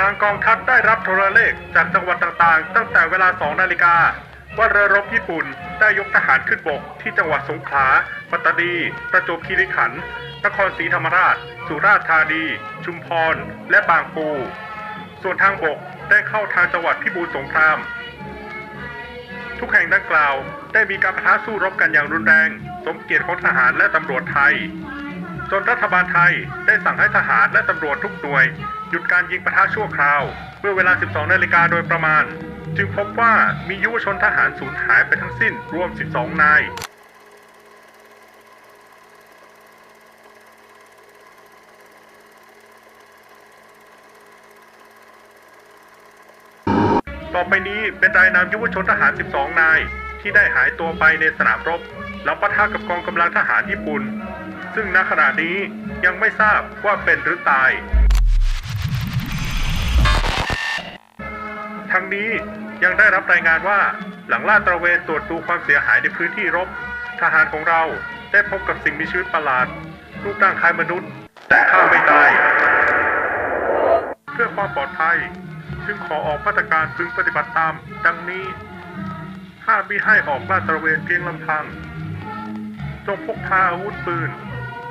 ทางกองทัพได้รับโทรเลขจากจังหวัดต่างๆ ตั้งแต่เวลา 2 นาฬิกา ว่าเรือรบญี่ปุ่นได้ยกทหารขึ้นบก ที่จังหวัดสงขลา ปัตตานี ประจวบคีรีขันธ์ นครศรีธรรมราช สุราษฎร์ธานี ชุมพร และบางปู ส่วนทางบกได้เข้าทางจังหวัดพิบูลสงคราม ทุกแห่งดังกล่าวได้มีการปะทะสู้รบกันอย่างรุนแรง สมเกียรติของทหารและตำรวจไทย จนรัฐบาลไทยได้สั่งให้ทหารและตำรวจทุกหน่วย หยุดการยิงปะทะชั่วคราว เมื่อเวลา 12 นาฬิกาโดยประมาณ จึงพบว่ามียุวชนทหารสูญหายไปทั้งสิ้นรวม 12 นายต่อไปนี้เป็นรายนามยุวชนทหาร 12 นาย ที่ได้หายตัวไปในสนามรบหลังปะทะกับกองกำลังทหารญี่ปุ่น ซึ่งณขณะนี้ยังไม่ทราบว่าเป็นหรือตาย ทั้งนี้ยังได้รับรายงานว่าหลังลาดตระเวนตรวจดูความเสียหายในพื้นที่รบ ทหารของเราได้พบกับสิ่งมีชีวิตประหลาด รูปร่างคล้ายมนุษย์ แต่ฆ่าไม่ตาย เพื่อความปลอดภัย จึงขอออกมาตรการพึงปฏิบัติตาม ดังนี้ห้ามมิให้ออกลาดตระเวนเพียงลำพัง จงพกพาอาวุธปืน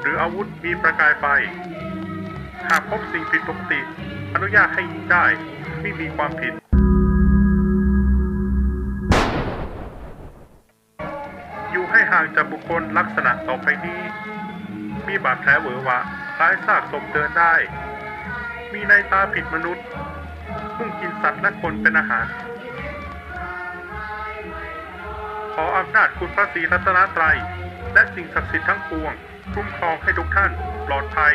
หรืออาวุธมีประกายไฟ หากพบสิ่งผิดปกติ อนุญาตให้ยิงได้ไม่มีความผิด อยู่ให้ห่างจากบุคคลลักษณะต่อไปนี้ มีบาดแผลเหวอหวะคล้ายซากศพเดินได้ มีในตาผิดมนุษย์มุ่งกินสัตว์และคนเป็นอาหาร ขออำนาจคุณพระศรีรัตนตรัย และสิ่งศักดิ์สิทธิ์ทั้งปวง คุ้มครองให้ทุกท่านปลอดภัย